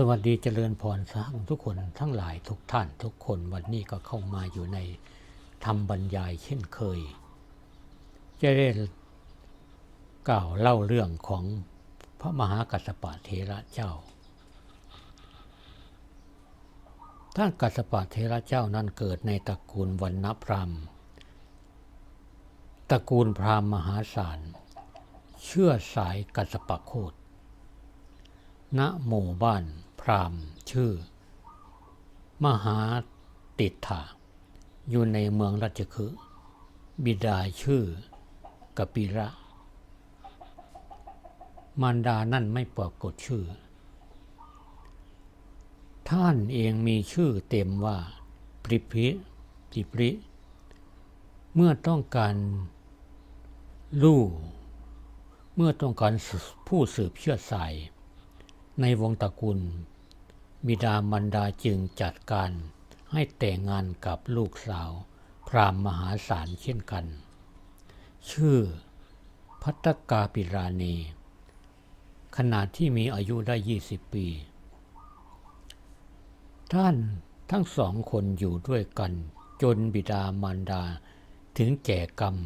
สวัสดีเจริญพรสร้างทุกคนทั้งหลายทุกท่านทุกคนวันนี้ก็เข้ามาอยู่ในธรรมบรรยายเช่นเคย จะได้กล่าวเล่าเรื่องของพระมหากัสสปะเทระเจ้า ท่านกัสสปะเทระเจ้านั้นเกิดในตระกูลวันนพรามตระกูลพราหมณ์มหาศาล เชื่อสายกัสปะโคตณหมู่บ้าน รามชื่อ มหาติถาอยู่ในเมืองราชคฤห์บิดาชื่อกปิระ มารดานั่นไม่ปรากฏชื่อ ท่านเองมีชื่อเต็มว่าปริพิปริปริ เมื่อต้องการลู่เมื่อต้องการผู้สืบเชื้อสาย ในวงตระกูล บิดามารดาจึงจัดการให้แต่งงานกับลูกสาว พรามมหาศาลเช่นกัน ชื่อพัตตกาปิราณีขณะที่มีอายุได้ 20 ปี ท่านทั้งสองคนอยู่ด้วยกัน จนบิดามารดาถึงแก่กรรม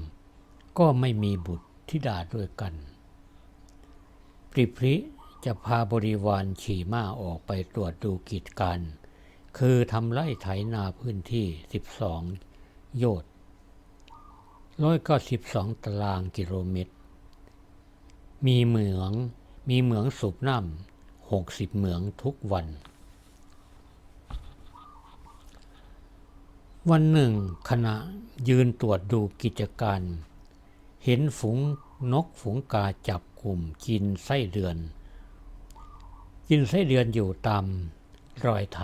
ก็ไม่มีบุตรธิดาด้วยกันปริพริ จะพาบริวารขี่ม้าออกไปตรวจดูกิจการ คือทำไร่ไถนาพื้นที่ 12 โยชน์ร้อยก็12 ตารางกิโลเมตร มีเหมือง มีเหมืองสูบน้ำ60 เหมืองทุกวัน วันหนึ่งขณะยืนตรวจดูกิจการ เห็นฝูงนกฝูงกาจับกลุ่มกินไส้เดือน กินไส้เดือนอยู่ตามรอยไถ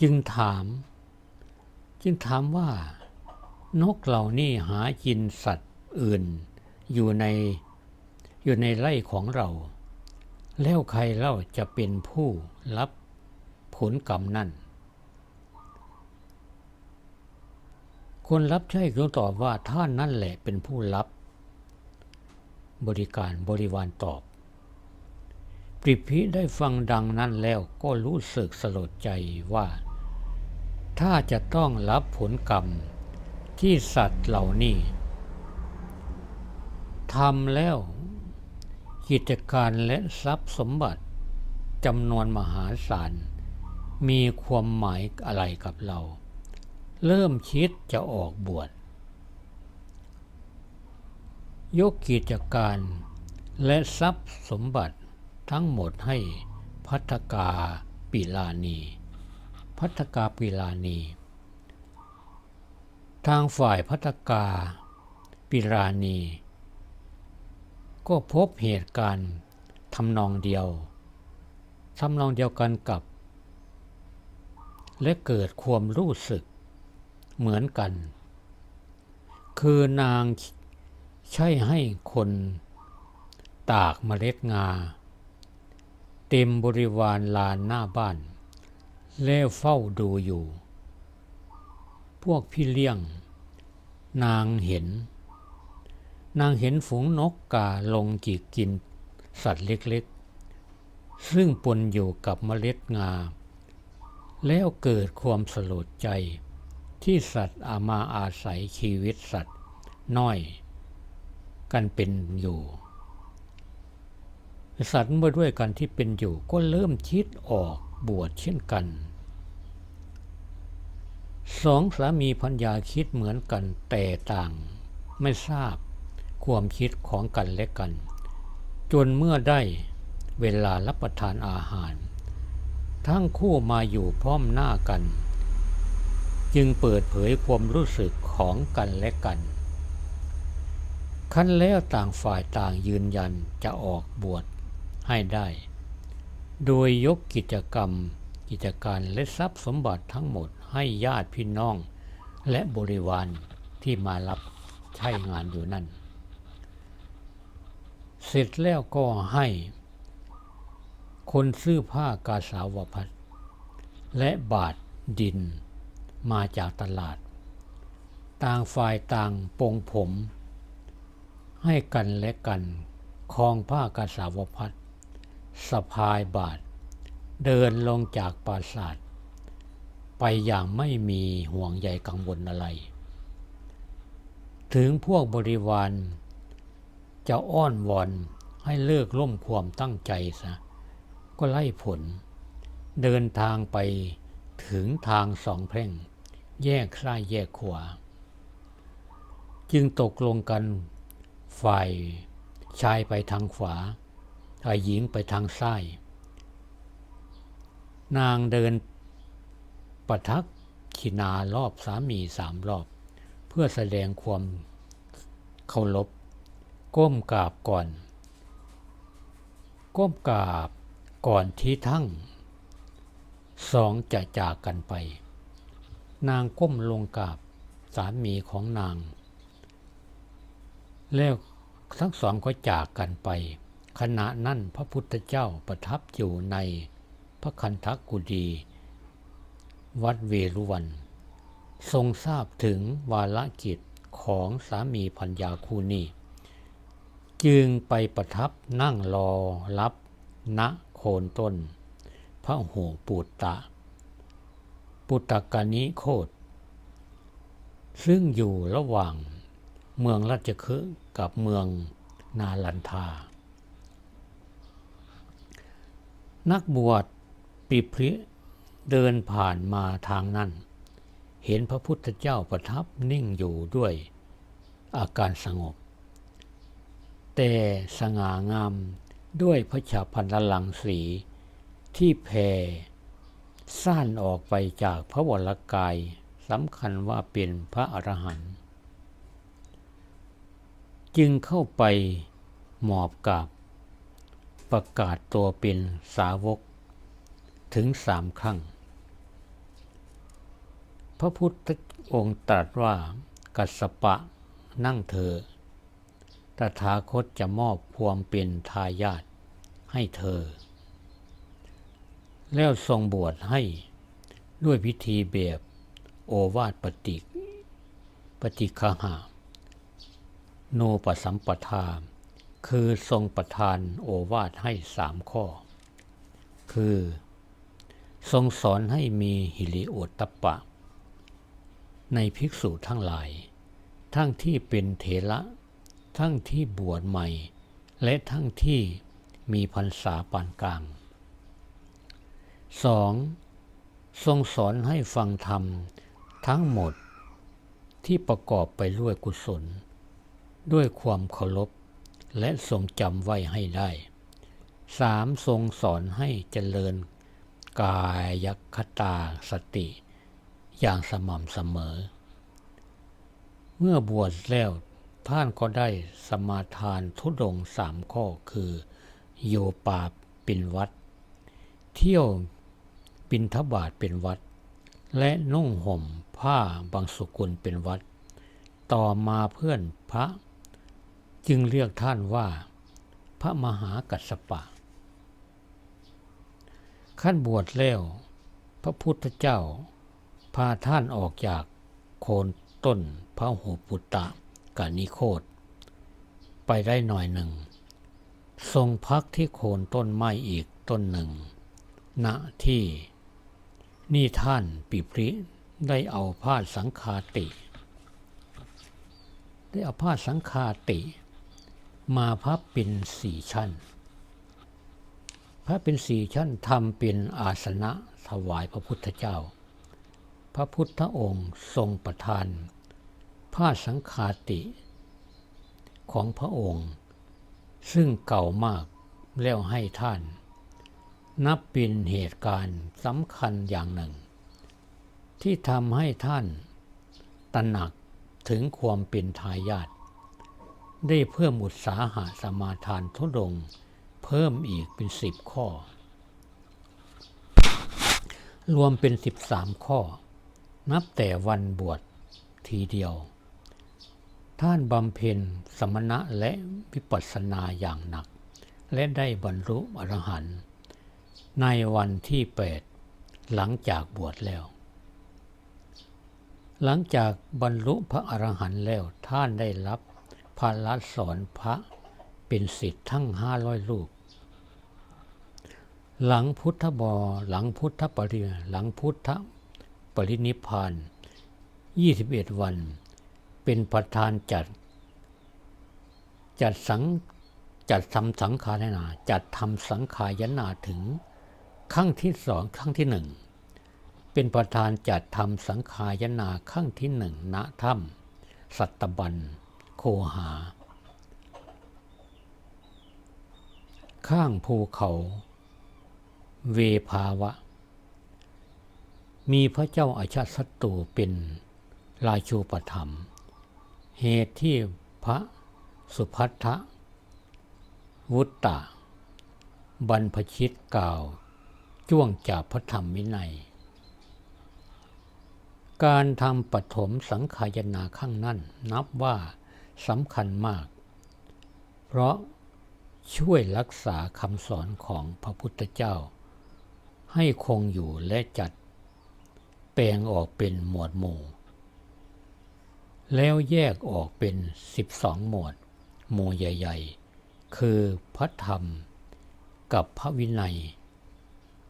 จึงถาม จึงถามว่านกเหล่านี้หากินสัตว์อื่นอยู่ในอยู่ในไร่ของเรา แล้วใครเล่าจะเป็นผู้รับผลกรรมนั่น คนรับใช้ก็ตอบว่าท่านนั่นแหละเป็นผู้รับบริการบริวารตอบ ปริพิได้ฟังดังนั้นแล้วก็รู้สึกสลดใจว่า ถ้าจะต้องรับผลกรรมที่สัตว์เหล่านี้ทำแล้วกิจการและทรัพย์สมบัติจำนวนมหาศาล มีความหมายอะไรกับเรา เริ่มคิดจะออกบวชยกกิจการและทรัพย์สมบัติ ทั้งหมดให้พัฒกาปิลานี พัฒกาปิลานี ทางฝ่ายพัฒกาปิรานี ก็พบเหตุการณ์ทำนองเดียวทำนองเดียวกันกับ และเกิดความรู้สึกเหมือนกัน คือนางใช่ให้คนตากเมล็ดงา เต็มบริวารลานหน้าบ้านแล้วเฝ้าดูอยู่ พวกพี่เลี้ยง นางเห็น นางเห็นฝูงนกกาลงจีกกินสัตว์เล็กๆ ซึ่งปนอยู่กับเมล็ดงา แล้วเกิดความสลดใจที่สัตว์อามาอาศัยชีวิตสัตว์น้อย กันเป็นอยู่ สัตว์เมื่อด้วยกันที่เป็นอยู่ก็เริ่มคิดออกบวชเช่นกันสองสามีพัญญาคิดเหมือนกันแต่ต่าง ไม่ทราบความคิดของกันและกัน จนเมื่อได้เวลารับประทานอาหาร ทั้งคู่มาอยู่พร้อมหน้ากัน จึงเปิดเผยความรู้สึกของกันและกัน ขั้นแล้วต่างฝ่ายต่างยืนยันจะออกบวช ให้ได้ โดยยกกิจกรรม กิจการและทรัพย์สมบัติทั้งหมดให้ญาติพี่น้อง และบริวารที่มารับใช้งานอยู่นั่น เสร็จแล้วก็ให้ คนซื้อผ้ากาสาวพัดและบาทดินมาจากตลาด ต่างฝ่ายต่างปงผม ให้กันและกันคลองผ้ากาสาวพัด สะพายบาท เดินลงจากปราสาท ไปอย่างไม่มีห่วงใยกังวลอะไร ถึงพวกบริวาร จะอ้อนวอนให้เลิกล่มความตั้งใจซะ ก็ไล่ผล เดินทางไปถึงทางสองแพร่ง แยกซ้ายแยกขวา จึงตกลงกันฝ่ายชายไปทางขวาายหญิงไปทางซ้าย นางเดินประทักขินารอบสามีสามรอบ เพื่อแสดงความเคารพก้มกราบก่อน ก้มกราบก่อนที่ทั้งสองจะจากกันไป นางก้มลงกราบสามีของนาง แล้วทั้งสองก็จากกันไป ขณะนั้นพระพุทธเจ้าประทับอยู่ในพระคันธกุฎีวัดเวรุวัน ทรงทราบถึงวาลกิจของสามีพัญญาคู่นี้ จึงไปประทับนั่งรอรับณโคนต้น พระหูปูตตะปุตตกานิโคตซึ่งอยู่ระหว่างเมืองราชคฤห์กับเมืองนาลันทา นักบวชปิพริเดินผ่านมาทางนั้น เห็นพระพุทธเจ้าประทับนิ่งอยู่ด้วยอาการสงบ แต่สง่างามด้วยพระชาพันลังสีที่แผ่ซ่านออกไปจากพระวรกายสำคัญว่าเป็นพระอรหันต์จึงเข้าไปหมอบกราบ ประกาศตัวเป็นสาวกถึงสามครั้ง พระพุทธองค์ตรัสว่ากัสปะนั่งเธอ ตถาคตจะมอบความเป็นทายาทให้เธอ แล้วทรงบวชให้ด้วยพิธีแบบโอวาทปฏิปฏิคหา โนปสัมปทา คือทรงประทานโอวาทให้สามข้อ คือ ทรงสอนให้มีหิริโอตตปปะ ในภิกษุทั้งหลาย ทั้งที่เป็นเถระทั้งที่บวชใหม่ และทั้งที่มีพรรษาปานกลาง 2. ทรงสอนให้ฟังธรรมทั้งหมดที่ประกอบไปด้วยกุศล ด้วยความเคารพ และทรงจำไว้ให้ได้ 3. ทรงสอนให้เจริญ กายคตาสติ อย่างสม่ำเสมอ เมื่อบวชแล้วท่านก็ได้สมาทานทุดงสามข้อคือโยปาเป็นวัด เที่ยวบินทบาทเป็นวัด และนุ่งห่มผ้าบางสุกุลเป็นวัด ต่อมาเพื่อนพระ จึงเรียกท่านว่า พระมหากัสสปะ ขั้นบวชแล้ว พระพุทธเจ้า พาท่านออกจากโคนต้นพระหูปุตตะกานิโคตไปได้หน่อยหนึ่ง ทรงพักที่โคนต้นไม้อีกต้นหนึ่ง ณที่นี่ท่านปิพริได้เอาผ้าสังคาติ ได้เอาผ้าสังคาติ มาพับเป็นสี่ชั้น พระเป็นสี่ชั้นทำเป็นอาสนะถวายพระพุทธเจ้า พระพุทธองค์ทรงประทานผ้าสังคาติของพระองค์ ซึ่งเก่ามากแล้วให้ท่าน นับเป็นเหตุการณ์สำคัญอย่างหนึ่ง ที่ทำให้ท่านตระหนักถึงความเป็นทายาท ได้เพิ่มอุตสาหะสมาทานทุดง เพิ่มอีกเป็นสิบข้อ รวมเป็นสิบสามข้อ นับแต่วันบวชทีเดียว ท่านบำเพ็ญสมณะและวิปัสสนาอย่างหนัก และได้บรรลุอรหันต์ในวันที่แปดหลังจากบวชแล้ว หลังจากบรรลุพระอรหันต์แล้วท่านได้รับ ภาระสอนพระเป็นสิทธิ์ทั้งห้าร้อยลูก หลังพุทธบอหลังพุทธปริหลังพุทธปรินิพาน21วัน เป็นประธานจัด จัดสังจัดทำสังขารนาจัดทำสังขายนาถึงครั้งที่สองครั้งที่หนึ่งเป็นประธานจัดทำสังขายนาครั้งที่หนึ่งณถ้ำสัตบัน หา ข้างภูเขา เวภาวะ มีพระเจ้าอาชาติศัตรูเป็นราชูปถัมเหตุที่พระสุพัทธวุตตะ บรรพชิตกล่าว จ้วงจากพระธรรมวินัย การทำปฐมสังขายนาข้างนั้นนับว่า สำคัญมาก เพราะช่วยรักษาคำสอนของพระพุทธเจ้า ให้คงอยู่และจัด แปลงออกเป็นหมวดหมู่ แล้วแยกออกเป็น 12 หมวด หมู่ใหญ่ ๆ คือพระธรรมกับพระวินัย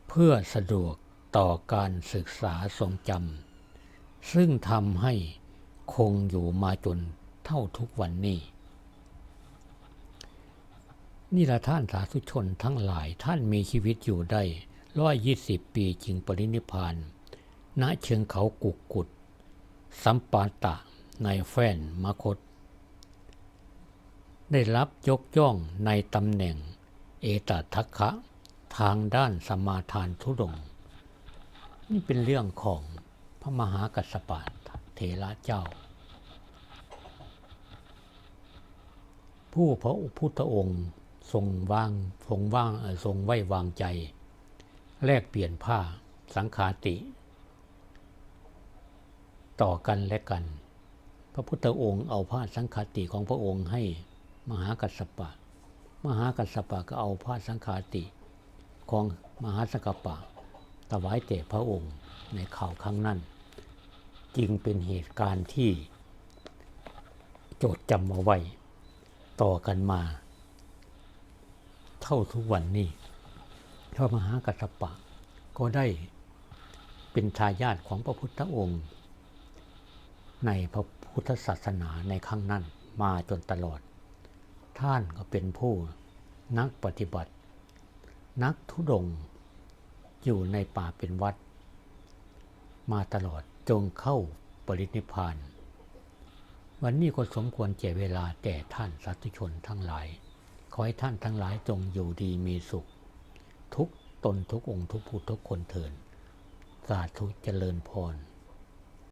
เพื่อสะดวกต่อการศึกษาทรงจำซึ่งทำให้คงอยู่มาจน เท่าทุกวันนี้ นี่ละท่านสาธุชนทั้งหลายท่านมีชีวิตอยู่ได้ร้อยยี่สิบปีจึงปรินิพาน ณเชิงเขากุกกุด สัมปาตะในแฟนมคต ได้รับยกย่องในตำแหน่ง เอตทัคคะทางด้านสมาทานทุดง นี่เป็นเรื่องของพระมหากัสสปะเถระเจ้า ผู้พระพุทธองค์ทรงว่างทรงว่างทรงไว้วางใจ แลกเปลี่ยนผ้าสังขาติ ต่อกันและกัน พระพุทธองค์เอาผ้าสังขาติของพระองค์ให้มหากัสสปะ มหากัสสปะก็เอาผ้าสังขาติของมหาสกปะถวายแด่พระองค์ในข่าวครั้งนั้น จึงเป็นเหตุการณ์ที่โจดจำเอาไว้ ต่อกันมา เท่าทุกวันนี้พระมหากัสสปะ ก็ได้เป็นทายาทของพระพุทธองค์ ในพระพุทธศาสนาในครั้งนั้นมาจนตลอด ท่านก็เป็นผู้นักปฏิบัติ นักทุดง อยู่ในป่าเป็นวัด มาตลอดจงเข้าปรินิพพาน วันนี้ก็สมควรเจเวลาแก่ท่านสาธุชนทั้งหลาย ขอให้ท่านทั้งหลายจงอยู่ดีมีสุข ทุกตนทุกองค์ทุกผู้ทุกคนเถินสาธุเจริญพร